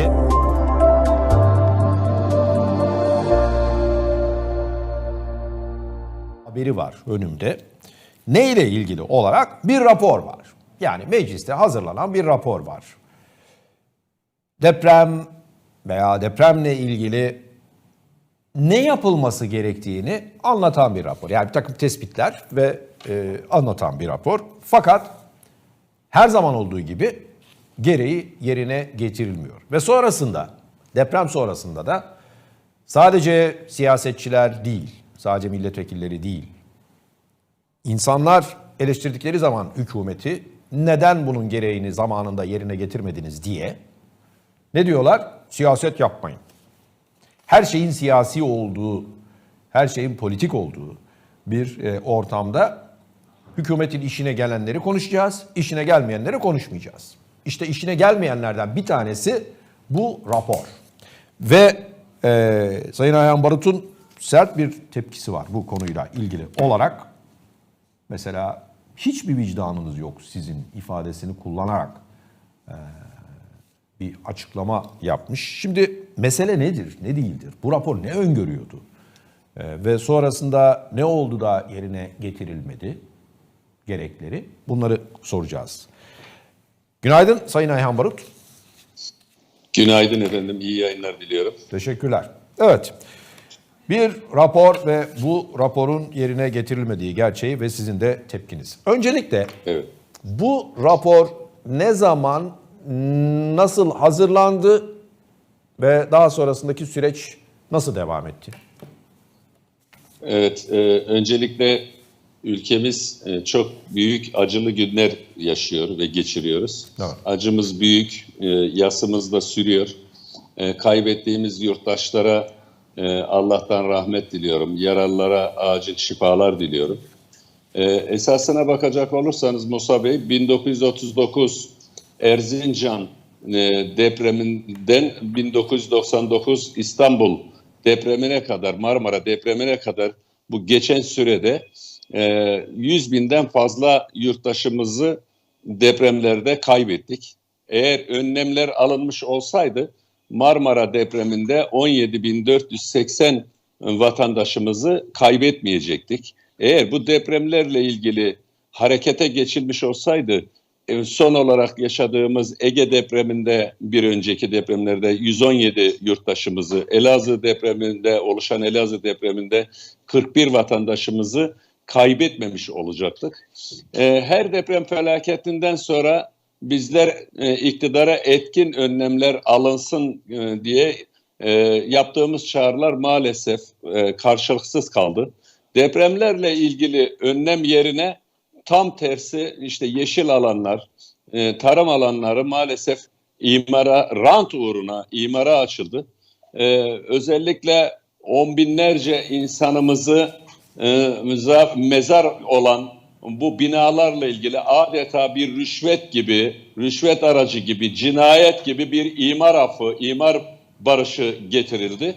Ce- haberi var önümde. Ne ile ilgili olarak bir rapor var. Yani mecliste hazırlanan bir rapor var. Deprem veya depremle ilgili ne yapılması gerektiğini anlatan bir rapor. Yani bir takım tespitler ve e, anlatan bir rapor. Fakat her zaman olduğu gibi gereği yerine getirilmiyor. Ve sonrasında, deprem sonrasında da sadece siyasetçiler değil, sadece milletvekilleri değil, insanlar eleştirdikleri zaman hükümeti neden bunun gereğini zamanında yerine getirmediniz diye ne diyorlar? Siyaset yapmayın. Her şeyin siyasi olduğu, her şeyin politik olduğu bir e, ortamda hükümetin işine gelenleri konuşacağız, işine gelmeyenleri konuşmayacağız. İşte işine gelmeyenlerden bir tanesi bu rapor. Ve e, Sayın Ayhan Barut'un sert bir tepkisi var bu konuyla ilgili olarak. Mesela hiçbir vicdanınız yok sizin ifadesini kullanarak e, bir açıklama yapmış. Şimdi mesele nedir, ne değildir? Bu rapor ne öngörüyordu? E, ve sonrasında ne oldu da yerine getirilmedi gerekleri? Bunları soracağız. Günaydın Sayın Ayhan Barut. Günaydın efendim, iyi yayınlar diliyorum. Teşekkürler. Evet. Bir rapor ve bu raporun yerine getirilmediği gerçeği ve sizin de tepkiniz. Öncelikle Evet. bu rapor ne zaman, nasıl hazırlandı ve daha sonrasındaki süreç nasıl devam etti? Evet, e, öncelikle ülkemiz e, çok büyük acılı günler yaşıyor ve geçiriyoruz. Evet. Acımız büyük, e, yasımız da sürüyor. E, kaybettiğimiz yurttaşlara Allah'tan rahmet diliyorum. Yaralılara acil şifalar diliyorum. Esasına bakacak olursanız Musa Bey, 1939 Erzincan depreminden 1999 İstanbul depremine kadar, Marmara depremine kadar bu geçen sürede e, 100 binden fazla yurttaşımızı depremlerde kaybettik. Eğer önlemler alınmış olsaydı Marmara depreminde 17.480 vatandaşımızı kaybetmeyecektik. Eğer bu depremlerle ilgili harekete geçilmiş olsaydı e, son olarak yaşadığımız Ege depreminde bir önceki depremlerde 117 yurttaşımızı, Elazığ depreminde oluşan Elazığ depreminde 41 vatandaşımızı kaybetmemiş olacaktık. E, Her deprem felaketinden sonra bizler e, iktidara etkin önlemler alınsın e, diye e, yaptığımız çağrılar maalesef e, karşılıksız kaldı. Depremlerle ilgili önlem yerine tam tersi işte yeşil alanlar, e, tarım alanları maalesef imara, rant uğruna imara açıldı. E, özellikle on binlerce insanımızı mezar olan bu binalarla ilgili adeta bir rüşvet gibi, rüşvet aracı gibi, cinayet gibi bir imar affı, imar barışı getirildi.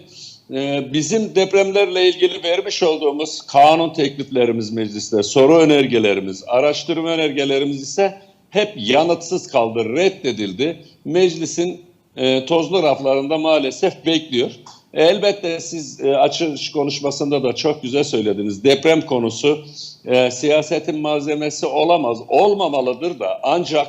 Ee, Bizim depremlerle ilgili vermiş olduğumuz kanun tekliflerimiz mecliste, soru önergelerimiz, araştırma önergelerimiz ise hep yanıtsız kaldı, reddedildi. Meclisin e, tozlu raflarında maalesef bekliyor. E, Elbette siz e, açılış konuşmasında da çok güzel söylediniz. Deprem konusu e, siyasetin malzemesi olamaz, olmamalıdır da ancak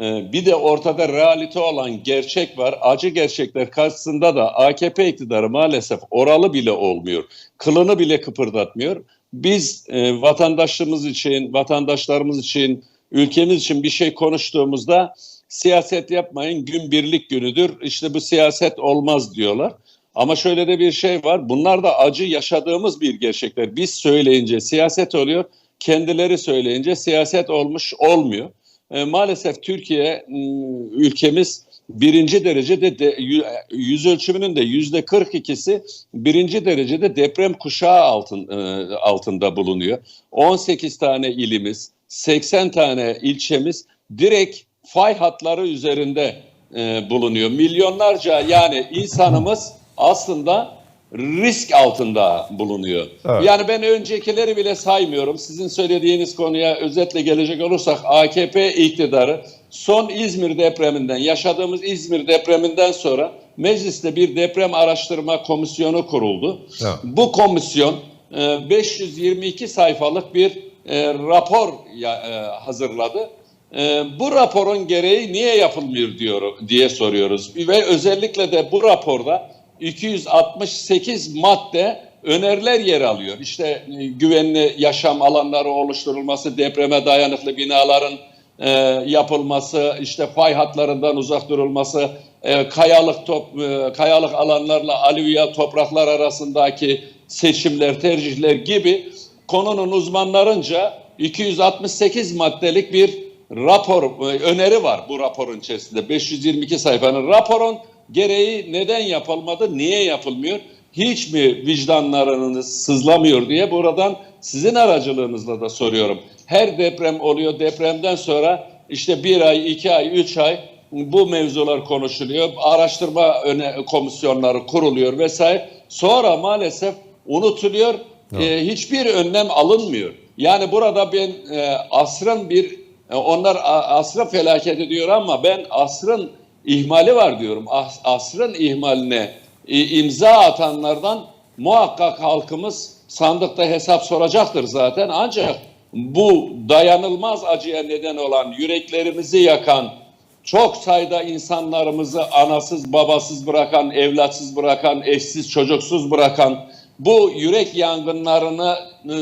ee, bir de ortada realite olan gerçek var. Acı gerçekler karşısında da AKP iktidarı maalesef oralı bile olmuyor. Kılını bile kıpırdatmıyor. Biz e, vatandaşlarımız için, vatandaşlarımız için, ülkemiz için bir şey konuştuğumuzda siyaset yapmayın gün birlik günüdür. İşte bu siyaset olmaz diyorlar. Ama şöyle de bir şey var. Bunlar da acı yaşadığımız bir gerçekler. Biz söyleyince siyaset oluyor. Kendileri söyleyince siyaset olmuş olmuyor. E, maalesef Türkiye m, ülkemiz birinci derecede de, yü- yüz ölçümünün de yüzde 42'si birinci derecede deprem kuşağı altın, e, altında bulunuyor. 18 tane ilimiz, 80 tane ilçemiz direkt fay hatları üzerinde e, bulunuyor. Milyonlarca yani insanımız aslında risk altında bulunuyor. Evet. Yani ben öncekileri bile saymıyorum. Sizin söylediğiniz konuya özetle gelecek olursak AKP iktidarı son İzmir depreminden, yaşadığımız İzmir depreminden sonra mecliste bir deprem araştırma komisyonu kuruldu. Evet. Bu komisyon e, 522 sayfalık bir e, rapor e, hazırladı. E, bu raporun gereği niye yapılmıyor diyor diye soruyoruz. Ve özellikle de bu raporda 268 madde öneriler yer alıyor. İşte e, güvenli yaşam alanları oluşturulması, depreme dayanıklı binaların e, yapılması, işte fay hatlarından uzak durulması, e, kayalık top, e, kayalık alanlarla alüvyal topraklar arasındaki seçimler, tercihler gibi konunun uzmanlarınca 268 maddelik bir rapor, e, öneri var bu raporun içerisinde. 522 sayfanın raporun gereği neden yapılmadı, niye yapılmıyor? Hiç mi vicdanlarınız sızlamıyor diye buradan sizin aracılığınızla da soruyorum. Her deprem oluyor, depremden sonra işte bir ay, iki ay, üç ay bu mevzular konuşuluyor. Araştırma öne, komisyonları kuruluyor vesaire. Sonra maalesef unutuluyor. Ee, hiçbir önlem alınmıyor. Yani burada ben e, asrın bir e, onlar a- asra felaket ediyor ama ben asrın ihmali var diyorum. As- asrın ihmaline imza atanlardan muhakkak halkımız sandıkta hesap soracaktır zaten. Ancak bu dayanılmaz acıya neden olan, yüreklerimizi yakan, çok sayıda insanlarımızı anasız babasız bırakan, evlatsız bırakan, eşsiz çocuksuz bırakan bu yürek yangınlarını e, e,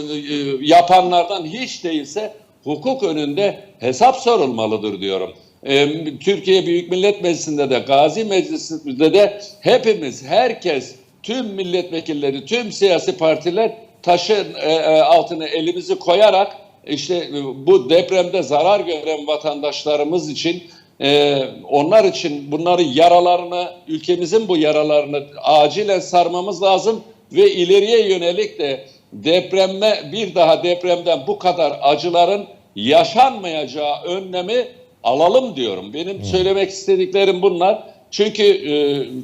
yapanlardan hiç değilse hukuk önünde hesap sorulmalıdır diyorum. E, Türkiye Büyük Millet Meclisi'nde de Gazi Meclisi'nde de hepimiz, herkes, tüm milletvekilleri, tüm siyasi partiler taşın e, e, altına elimizi koyarak işte e, bu depremde zarar gören vatandaşlarımız için ee, onlar için bunları yaralarını, ülkemizin bu yaralarını acilen sarmamız lazım ve ileriye yönelik de depremme bir daha depremden bu kadar acıların yaşanmayacağı önlemi alalım diyorum. Benim söylemek istediklerim bunlar. Çünkü e,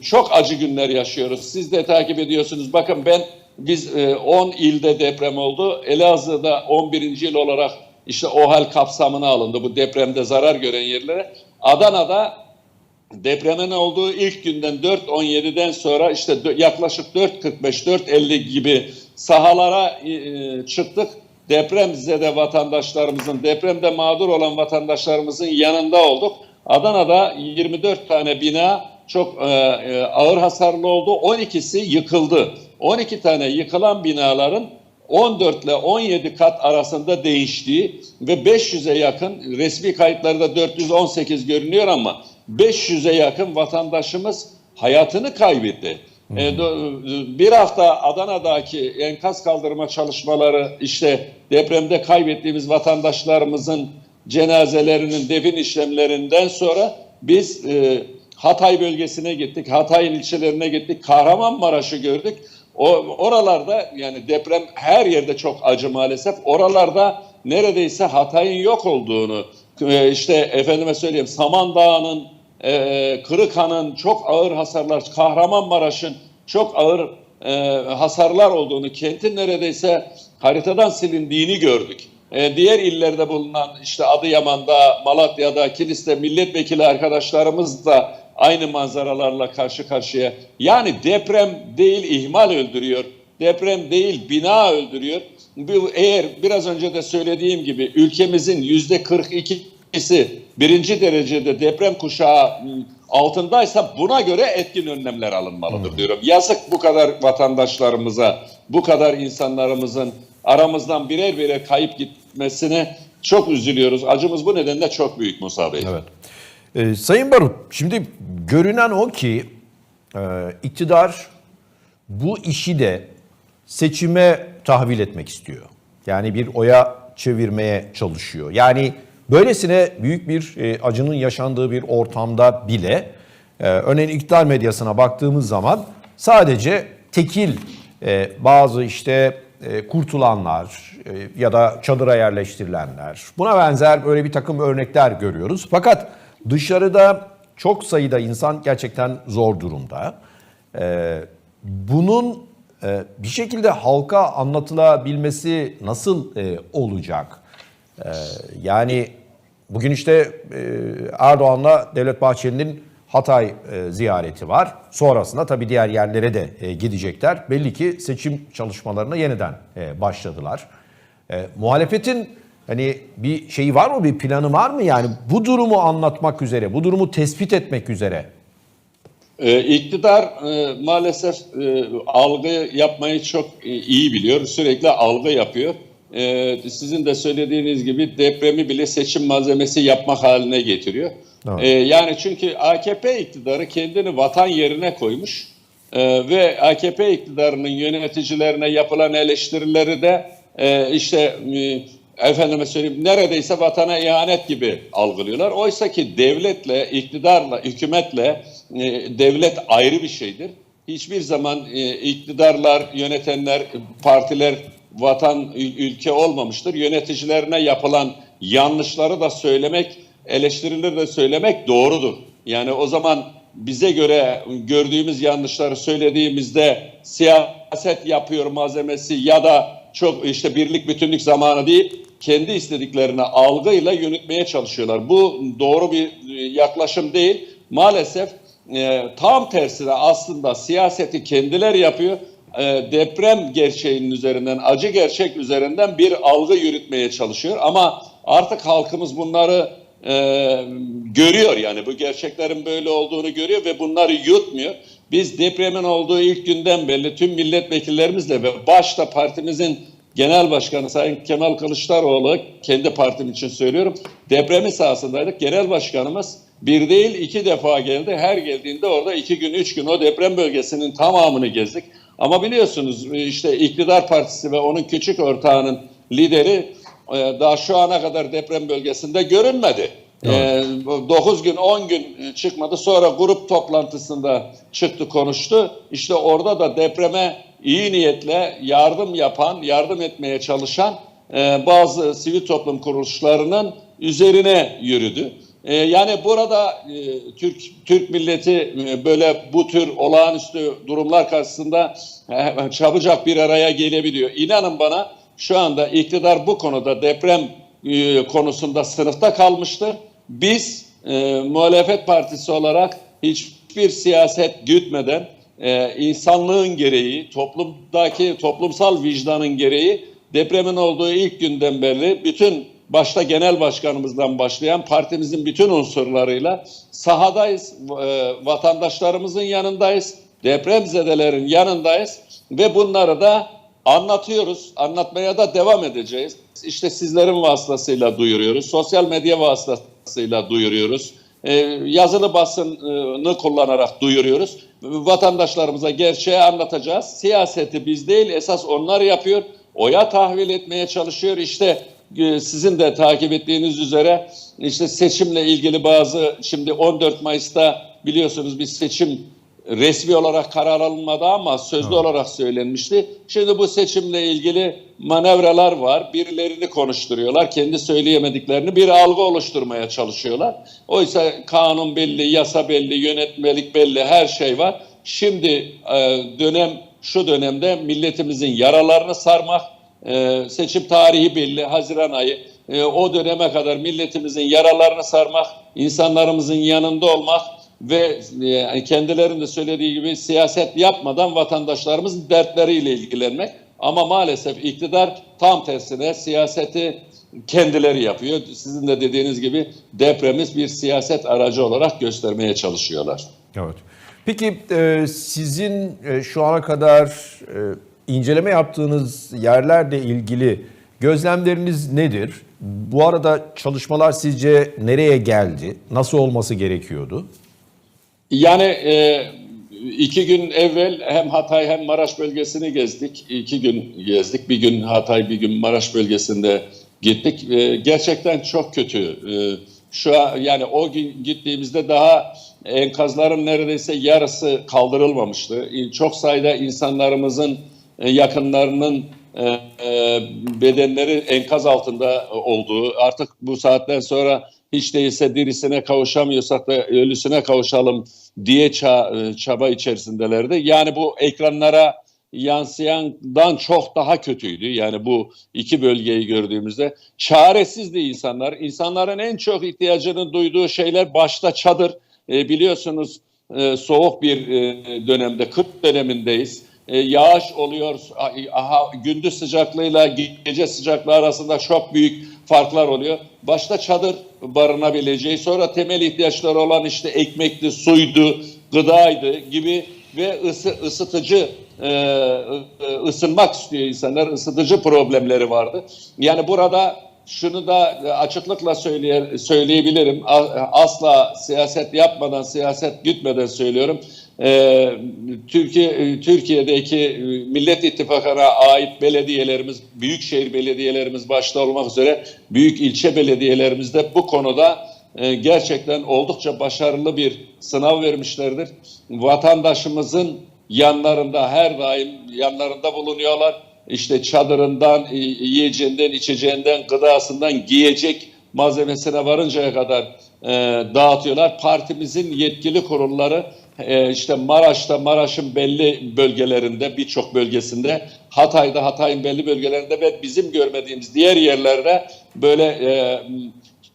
çok acı günler yaşıyoruz. Siz de takip ediyorsunuz. Bakın ben biz e, 10 ilde deprem oldu. Elazığ'da 11. il olarak işte OHAL kapsamına alındı bu depremde zarar gören yerlere. Adana'da depremin olduğu ilk günden 4.17'den sonra işte yaklaşık 4.45-4.50 gibi sahalara e, çıktık. Depremzede vatandaşlarımızın, depremde mağdur olan vatandaşlarımızın yanında olduk. Adana'da 24 tane bina çok e, e, ağır hasarlı oldu. 12'si yıkıldı. 12 tane yıkılan binaların 14 ile 17 kat arasında değiştiği ve 500'e yakın resmi kayıtlarda 418 görünüyor ama 500'e yakın vatandaşımız hayatını kaybetti. E, bir hafta Adana'daki enkaz kaldırma çalışmaları işte depremde kaybettiğimiz vatandaşlarımızın cenazelerinin defin işlemlerinden sonra biz e, Hatay bölgesine gittik, Hatay'ın ilçelerine gittik, Kahramanmaraş'ı gördük. O oralarda yani deprem her yerde çok acı maalesef. Oralarda neredeyse Hatay'ın yok olduğunu e, işte efendime söyleyeyim Samandağ'ın e, Kırıkhan'ın çok ağır hasarlar, Kahramanmaraş'ın çok ağır e, hasarlar olduğunu, kentin neredeyse haritadan silindiğini gördük. E, diğer illerde bulunan işte Adıyaman'da, Malatya'da, Kilis'te milletvekili arkadaşlarımız da aynı manzaralarla karşı karşıya. Yani deprem değil ihmal öldürüyor. Deprem değil bina öldürüyor. Eğer biraz önce de söylediğim gibi ülkemizin yüzde 42'si birinci derecede deprem kuşağı ıı, altındaysa buna göre etkin önlemler alınmalıdır diyorum. Yazık bu kadar vatandaşlarımıza, bu kadar insanlarımızın aramızdan birer birer kayıp gitmesine çok üzülüyoruz. Acımız bu nedenle çok büyük Musa Bey. Evet. Ee, Sayın Barut, şimdi görünen o ki e, iktidar bu işi de seçime tahvil etmek istiyor. Yani bir oya çevirmeye çalışıyor. Yani böylesine büyük bir e, acının yaşandığı bir ortamda bile e, örneğin iktidar medyasına baktığımız zaman sadece tekil e, bazı işte kurtulanlar ya da çadıra yerleştirilenler buna benzer böyle bir takım örnekler görüyoruz. Fakat dışarıda çok sayıda insan gerçekten zor durumda. Bunun bir şekilde halka anlatılabilmesi nasıl olacak? E, yani bugün işte e, Erdoğan'la Devlet Bahçeli'nin Hatay e, ziyareti var. Sonrasında tabii diğer yerlere de e, gidecekler. Belli ki seçim çalışmalarına yeniden e, başladılar. E, muhalefetin hani bir şeyi var mı, bir planı var mı? Yani bu durumu anlatmak üzere, bu durumu tespit etmek üzere Ee, iktidar e, maalesef e, algı yapmayı çok e, iyi biliyor. Sürekli algı yapıyor. E, sizin de söylediğiniz gibi depremi bile seçim malzemesi yapmak haline getiriyor. Evet. E, yani çünkü AKP iktidarı kendini vatan yerine koymuş E, ve AKP iktidarının yöneticilerine yapılan eleştirileri de e, işte e, efendime söyleyeyim neredeyse vatana ihanet gibi algılıyorlar. Oysa ki devletle, iktidarla, hükümetle e, devlet ayrı bir şeydir. Hiçbir zaman e, iktidarlar, yönetenler, partiler vatan, ül- ülke olmamıştır. Yöneticilerine yapılan yanlışları da söylemek, eleştirileri de söylemek doğrudur. Yani o zaman bize göre gördüğümüz yanlışları söylediğimizde siyaset yapıyor malzemesi ya da çok işte birlik bütünlük zamanı değil kendi istediklerini algıyla yönetmeye çalışıyorlar. Bu doğru bir e, yaklaşım değil. Maalesef e, tam tersine aslında siyaseti kendileri yapıyor. E, deprem gerçeğinin üzerinden, acı gerçek üzerinden bir algı yürütmeye çalışıyor. Ama artık halkımız bunları e, görüyor yani bu gerçeklerin böyle olduğunu görüyor ve bunları yutmuyor. Biz depremin olduğu ilk günden beri tüm milletvekillerimizle ve başta partimizin Genel Başkanı Sayın Kemal Kılıçdaroğlu kendi partim için söylüyorum. Depremi sahasındaydık. Genel Başkanımız bir değil iki defa geldi. Her geldiğinde orada iki gün üç gün o deprem bölgesinin tamamını gezdik. Ama biliyorsunuz işte iktidar partisi ve onun küçük ortağının lideri e, daha şu ana kadar deprem bölgesinde görünmedi. Evet. Ee, 9 gün 10 gün çıkmadı. Sonra grup toplantısında çıktı konuştu. İşte orada da depreme iyi niyetle yardım yapan, yardım etmeye çalışan e, bazı sivil toplum kuruluşlarının üzerine yürüdü. E, yani burada e, Türk Türk milleti e, böyle bu tür olağanüstü durumlar karşısında e, çabucak bir araya gelebiliyor. İnanın bana şu anda iktidar bu konuda deprem e, konusunda sınıfta kalmıştır. Biz e, muhalefet partisi olarak hiçbir siyaset gütmeden e, insanlığın gereği, toplumdaki toplumsal vicdanın gereği depremin olduğu ilk günden beri bütün başta genel başkanımızdan başlayan partimizin bütün unsurlarıyla sahadayız, e, vatandaşlarımızın yanındayız, depremzedelerin yanındayız ve bunları da anlatıyoruz, anlatmaya da devam edeceğiz. İşte sizlerin vasıtasıyla duyuruyoruz, sosyal medya vasıtasıyla duyuruyoruz, e, yazılı basını kullanarak duyuruyoruz. Vatandaşlarımıza gerçeği anlatacağız. Siyaseti biz değil, esas onlar yapıyor. Oya tahvil etmeye çalışıyor. İşte sizin de takip ettiğiniz üzere işte seçimle ilgili bazı şimdi 14 Mayıs'ta biliyorsunuz bir seçim resmi olarak karar alınmadı ama sözlü olarak söylenmişti. Şimdi bu seçimle ilgili manevralar var. Birilerini konuşturuyorlar. Kendi söyleyemediklerini bir algı oluşturmaya çalışıyorlar. Oysa kanun belli, yasa belli, yönetmelik belli, her şey var. Şimdi e, dönem şu dönemde milletimizin yaralarını sarmak, e, seçim tarihi belli, Haziran ayı. E, o döneme kadar milletimizin yaralarını sarmak, insanlarımızın yanında olmak ve e, kendilerinin de söylediği gibi siyaset yapmadan vatandaşlarımızın dertleriyle ilgilenmek. Ama maalesef iktidar tam tersine siyaseti kendileri yapıyor. Sizin de dediğiniz gibi depremiz bir siyaset aracı olarak göstermeye çalışıyorlar. Evet. Peki e, sizin e, şu ana kadar e, inceleme yaptığınız yerlerle ilgili gözlemleriniz nedir? Bu arada çalışmalar sizce nereye geldi? Nasıl olması gerekiyordu? Yani e, iki gün evvel hem Hatay hem Maraş bölgesini gezdik. İki gün gezdik. Bir gün Hatay, bir gün Maraş bölgesinde gittik. E, gerçekten çok kötü. E, şu an yani o gün gittiğimizde daha enkazların neredeyse yarısı kaldırılmamıştı. Çok sayıda insanlarımızın yakınlarının e, e, bedenleri enkaz altında olduğu artık bu saatten sonra hiç değilse dirisine kavuşamıyorsak da ölüsüne kavuşalım diye ça- e, çaba içerisindelerdi. Yani bu ekranlara yansıyandan çok daha kötüydü. Yani bu iki bölgeyi gördüğümüzde çaresizdi insanlar. İnsanların en çok ihtiyacını duyduğu şeyler başta çadır. E, biliyorsunuz e, soğuk bir e, dönemde, kıt dönemindeyiz. E, yağış oluyor, aha, gündüz sıcaklığıyla gece sıcaklığı arasında çok büyük farklar oluyor. Başta çadır barınabileceği, sonra temel ihtiyaçları olan işte ekmekti, suydu, gıdaydı gibi ve ısı, ısıtıcı e, e, ısınmak istiyor insanlar, ısıtıcı problemleri vardı. Yani burada şunu da açıklıkla söyleye, söyleyebilirim. Asla siyaset yapmadan, siyaset gütmeden söylüyorum. Ee, Türkiye Türkiye'deki e, Millet İttifakı'na ait belediyelerimiz, büyükşehir belediyelerimiz başta olmak üzere büyük ilçe belediyelerimizde bu konuda e, gerçekten oldukça başarılı bir sınav vermişlerdir. Vatandaşımızın yanlarında her daim yanlarında bulunuyorlar. İşte çadırından, e, yiyeceğinden, içeceğinden, gıdasından giyecek malzemesine varıncaya kadar e, dağıtıyorlar. Partimizin yetkili kurulları e, işte Maraş'ta, Maraş'ın belli bölgelerinde, birçok bölgesinde, Hatay'da, Hatay'ın belli bölgelerinde ve bizim görmediğimiz diğer yerlerde böyle e,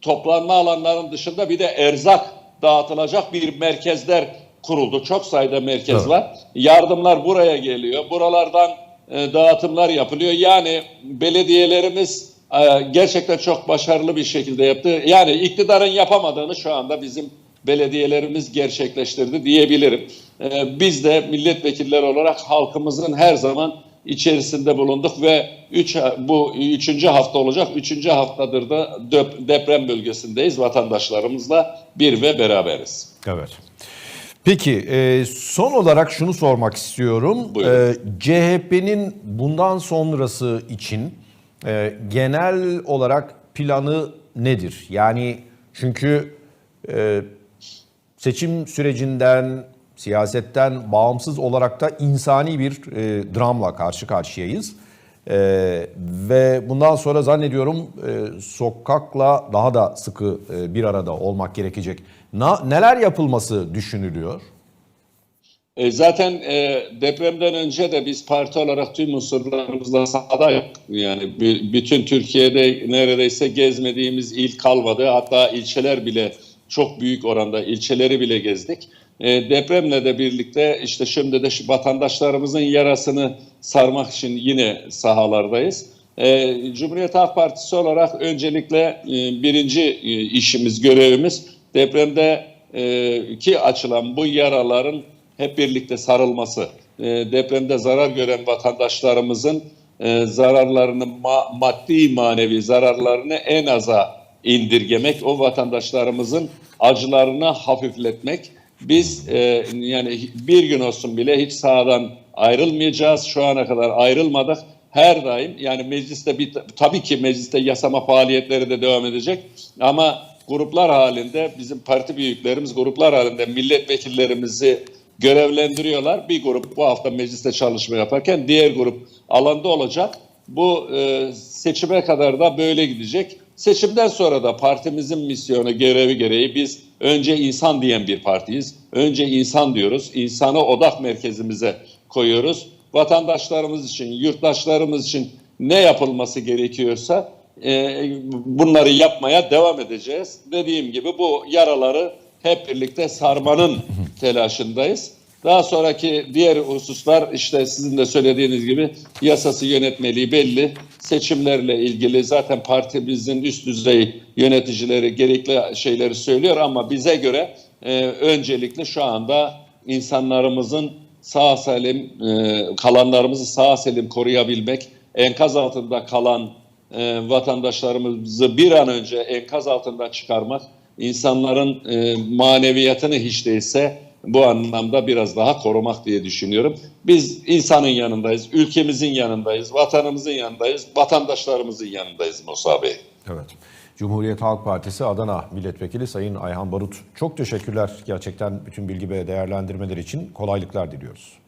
toplanma alanlarının dışında bir de erzak dağıtılacak bir merkezler kuruldu. Çok sayıda merkez Evet. var. Yardımlar buraya geliyor. Buralardan e, dağıtımlar yapılıyor. Yani belediyelerimiz e, gerçekten çok başarılı bir şekilde yaptı. Yani iktidarın yapamadığını şu anda bizim belediyelerimiz gerçekleştirdi diyebilirim. E, biz de milletvekilleri olarak halkımızın her zaman içerisinde bulunduk ve üç, bu üçüncü hafta olacak. Üçüncü haftadır da döp- deprem bölgesindeyiz. Vatandaşlarımızla bir ve beraberiz. Evet. Peki e, son olarak şunu sormak istiyorum. Buyurun. E, CHP'nin bundan sonrası için e, genel olarak planı nedir? Yani çünkü e, seçim sürecinden, siyasetten bağımsız olarak da insani bir e, dramla karşı karşıyayız. E, ve bundan sonra zannediyorum e, sokakla daha da sıkı e, bir arada olmak gerekecek. Na, neler yapılması düşünülüyor? E, zaten e, depremden önce de biz parti olarak tüm unsurlarımızla sahadaydık. Yani bütün Türkiye'de neredeyse gezmediğimiz il kalmadı. Hatta ilçeler bile çok büyük oranda ilçeleri bile gezdik. E, depremle de birlikte işte şimdi de vatandaşlarımızın yarasını sarmak için yine sahalardayız. E, Cumhuriyet Halk Partisi olarak öncelikle e, birinci e, işimiz, görevimiz depremde e, ki açılan bu yaraların hep birlikte sarılması, e, depremde zarar gören vatandaşlarımızın e, zararlarını, ma- maddi manevi zararlarını en aza indirgemek, o vatandaşlarımızın acılarını hafifletmek. Biz e, yani bir gün olsun bile hiç sahadan ayrılmayacağız. Şu ana kadar ayrılmadık. Her daim yani mecliste bir tabii ki mecliste yasama faaliyetleri de devam edecek ama gruplar halinde bizim parti büyüklerimiz gruplar halinde milletvekillerimizi görevlendiriyorlar. Bir grup bu hafta mecliste çalışma yaparken diğer grup alanda olacak. Bu e, seçime kadar da böyle gidecek. Seçimden sonra da partimizin misyonu, görevi gereği biz önce insan diyen bir partiyiz. Önce insan diyoruz. İnsanı odak merkezimize koyuyoruz. Vatandaşlarımız için, yurttaşlarımız için ne yapılması gerekiyorsa e, bunları yapmaya devam edeceğiz. Dediğim gibi bu yaraları hep birlikte sarmanın telaşındayız. Daha sonraki diğer hususlar işte sizin de söylediğiniz gibi yasası yönetmeliği belli. Seçimlerle ilgili zaten partimizin üst düzey yöneticileri gerekli şeyleri söylüyor ama bize göre e, öncelikle şu anda insanlarımızın sağ salim e, kalanlarımızı sağ salim koruyabilmek, enkaz altında kalan e, vatandaşlarımızı bir an önce enkaz altından çıkarmak, insanların e, maneviyatını hiç değilse bu anlamda biraz daha korumak diye düşünüyorum. Biz insanın yanındayız, ülkemizin yanındayız, vatanımızın yanındayız, vatandaşlarımızın yanındayız Musa Bey. Evet. Cumhuriyet Halk Partisi Adana Milletvekili Sayın Ayhan Barut çok teşekkürler gerçekten bütün bilgi ve değerlendirmeler için kolaylıklar diliyoruz.